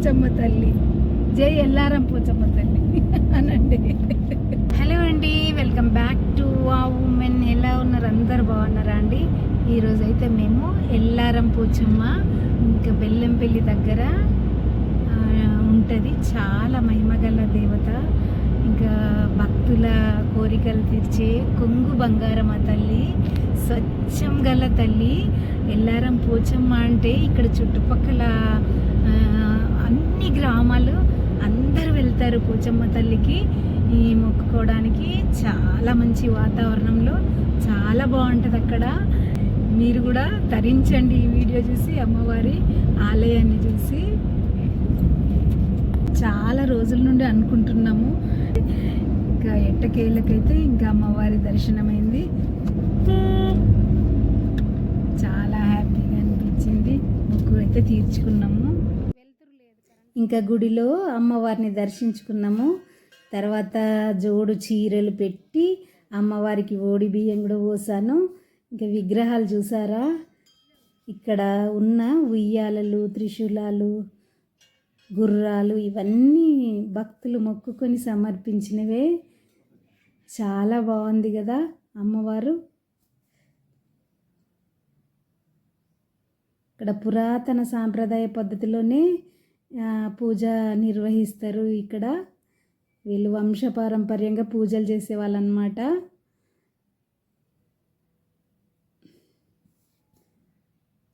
పోచమ్మ తల్లి. జై ఎల్లారం పోచమ్మ తల్లి. అనండి. హలో అండి వెల్కమ్ బ్యాక్ టు ఆ ఉమెన్. ఎలా ఉన్నారు? అందరు బాగున్నారా అండి? ఈరోజు అయితే మేము ఎల్లారం పోచమ్మ ఇంకా బెల్లంపల్లి దగ్గర ఉంటుంది. చాలా మహిమగల దేవత. ఇంకా భక్తుల కోరికలు తీర్చే కొంగు బంగారమ్మ తల్లి స్వచ్ఛం గల తల్లి. ఎల్లారం పోచమ్మ అంటే ఇక్కడ చుట్టుపక్కల అన్ని గ్రామాలు అందరూ వెళ్తారు పోచమ్మ తల్లికి. ఈ మొక్కుకోవడానికి చాలా మంచి వాతావరణంలో చాలా బాగుంటుంది అక్కడ. మీరు కూడా తరించండి ఈ వీడియో చూసి అమ్మవారి ఆలయాన్ని చూసి. చాలా రోజుల నుండి అనుకుంటున్నాము. ఇంకా ఎట్టకేళ్ళకైతే ఇంకా అమ్మవారి దర్శనమైంది. చాలా హ్యాపీగా అనిపించింది. మొక్కు అయితే తీర్చుకున్నాము. ఇంకా గుడిలో అమ్మవారిని దర్శించుకున్నాము. తర్వాత జోడు చీరలు పెట్టి అమ్మవారికి ఓడి బియ్యం కూడా పోసాను. ఇంకా విగ్రహాలు చూసారా? ఇక్కడ ఉన్న ఉయ్యాలలు త్రిశూలాలు గుర్రాలు ఇవన్నీ భక్తులు మొక్కుకొని సమర్పించినవే. చాలా బాగుంది కదా అమ్మవారు. ఇక్కడ పురాతన సాంప్రదాయ పద్ధతిలోనే పూజ నిర్వహిస్తారు ఇక్కడ. వీళ్ళు వంశపారంపర్యంగా పూజలు చేసేవాళ్ళు అనమాట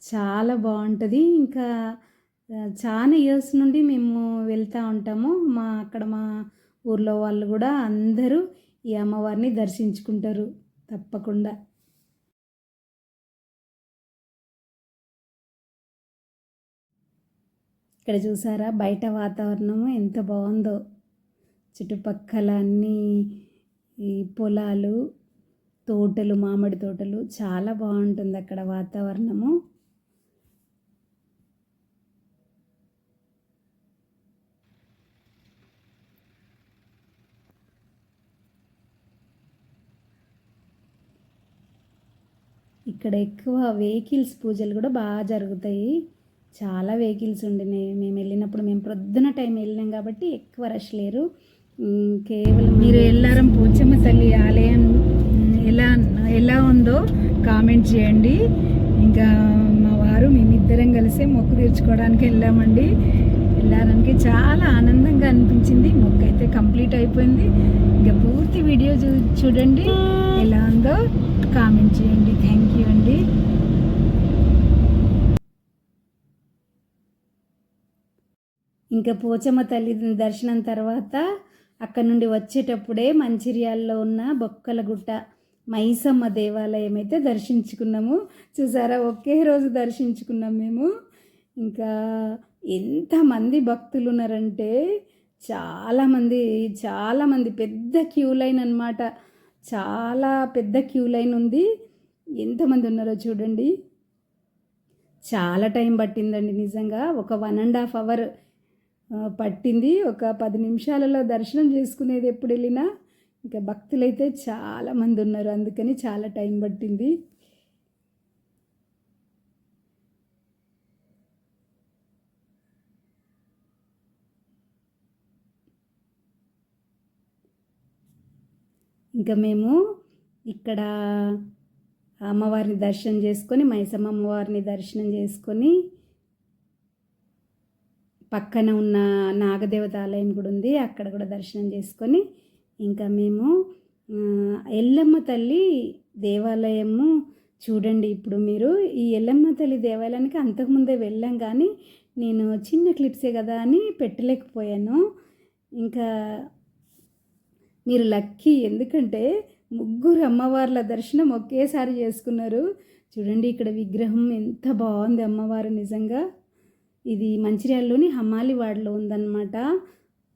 చాలా బాగుంటుంది. ఇంకా చాలా ఇయర్స్ నుండి మేము వెళ్తూ ఉంటాము. మా అక్కడ మా ఊర్లో వాళ్ళు కూడా అందరూ ఈ అమ్మవారిని దర్శించుకుంటారు తప్పకుండా. ఇక్కడ చూసారా? బయట వాతావరణము ఎంత బాగుందో. చుట్టుపక్కల అన్నీ ఈ పొలాలు తోటలు మామిడి తోటలు చాలా బాగుంటుంది అక్కడ వాతావరణము. ఇక్కడ ఎక్కువ వెహికల్స్ పూజలు కూడా బాగా జరుగుతాయి. చాలా వెహికల్స్ ఉండినాయి మేము వెళ్ళినప్పుడు మేము ప్రొద్దున టైం వెళ్ళినాం కాబట్టి ఎక్కువ రష్ లేరు. కేవలం మీరు ఎల్లారం పోచమ్మ తల్లి ఆలయం ఎలా ఎలా ఉందో కామెంట్ చేయండి. ఇంకా మా వారు మేమిద్దరం కలిసి మొక్కు తీర్చుకోవడానికి వెళ్ళామండి. వెళ్ళడానికి చాలా ఆనందంగా అనిపించింది. మొక్క అయితే కంప్లీట్ అయిపోయింది. ఇంకా పూర్తి వీడియో చూ చూడండి. ఎలా ఉందో కామెంట్ చేయండి. థ్యాంక్ యూ అండి. ఇంకా పోచమ్మ తల్లి దర్శనం తర్వాత అక్కడ నుండి వచ్చేటప్పుడే మంచిర్యాలలో ఉన్న బొక్కల గుట్ట మైసమ్మ దేవాలయం అయితే దర్శించుకున్నాము. చూసారా? ఒకే రోజు దర్శించుకున్నాం మేము. ఇంకా ఎంతమంది భక్తులు ఉన్నారంటే చాలామంది చాలామంది పెద్ద క్యూ లైన్ అనమాట చాలా పెద్ద క్యూ లైన్ ఉంది. ఎంతమంది ఉన్నారో చూడండి. చాలా టైం పట్టిందండి నిజంగా. ఒక వన్ అండ్ హాఫ్ అవర్ పట్టింది. ఒక పది నిమిషాలలో దర్శనం చేసుకునేది ఎప్పుడు వెళ్ళినా ఇంకా భక్తులైతే చాలా మంది ఉన్నారు. అందుకని చాలా టైం పట్టింది. ఇంకా మేము ఇక్కడ అమ్మవారిని దర్శనం చేసుకొని మైసమ్మ అమ్మవారిని దర్శనం చేసుకొని పక్కన ఉన్న నాగదేవత ఆలయం కూడా ఉంది. అక్కడ కూడా దర్శనం చేసుకొని ఇంకా మేము ఎల్లమ్మ తల్లి దేవాలయము చూడండి ఇప్పుడు మీరు. ఈ ఎల్లమ్మ తల్లి దేవాలయానికి అంతకుముందే వెళ్ళాం కానీ నేను చిన్న క్లిప్సే కదా అని పెట్టలేకపోయాను. ఇంకా మీరు లక్కీ ఎందుకంటే ముగ్గురు అమ్మవార్ల దర్శనం ఒకేసారి చేసుకున్నారు. చూడండి ఇక్కడ విగ్రహం ఎంత బాగుంది అమ్మవారు నిజంగా. ఇది మంచిర్యాలలోని హమాలివాడలో ఉందన్నమాట.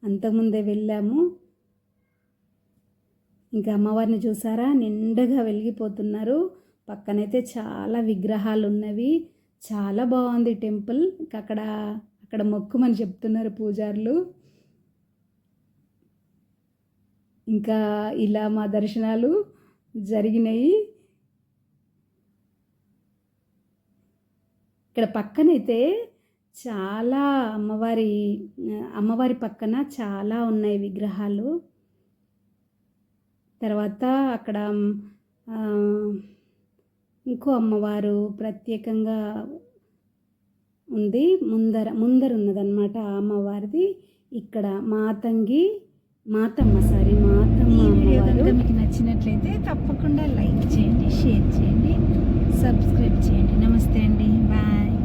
అంతకుముందే వెళ్ళాము. ఇంకా అమ్మవారిని చూసారా? నిండగా వెలిగిపోతున్నారు. పక్కనైతే చాలా విగ్రహాలు ఉన్నవి చాలా బాగుంది టెంపుల్. ఇంకా అక్కడ అక్కడ మొక్కుమని చెప్తున్నారు పూజారులు. ఇంకా ఇలా మా దర్శనాలు జరిగినాయి. ఇక్కడ పక్కనైతే చాలా అమ్మవారి అమ్మవారి పక్కన చాలా ఉన్నాయి విగ్రహాలు. తర్వాత అక్కడ ఇంకో అమ్మవారు ప్రత్యేకంగా ఉంది. ముందర ముందర ఉన్నదన్నమాట ఆ అమ్మవారిది. ఇక్కడ మాతంగి మాతమ్మ సారీ మాతమ్మ వీడియో కనుక మీకు నచ్చినట్లయితే తప్పకుండా లైక్ చేయండి షేర్ చేయండి సబ్స్క్రైబ్ చేయండి. నమస్తే అండి. బాయ్.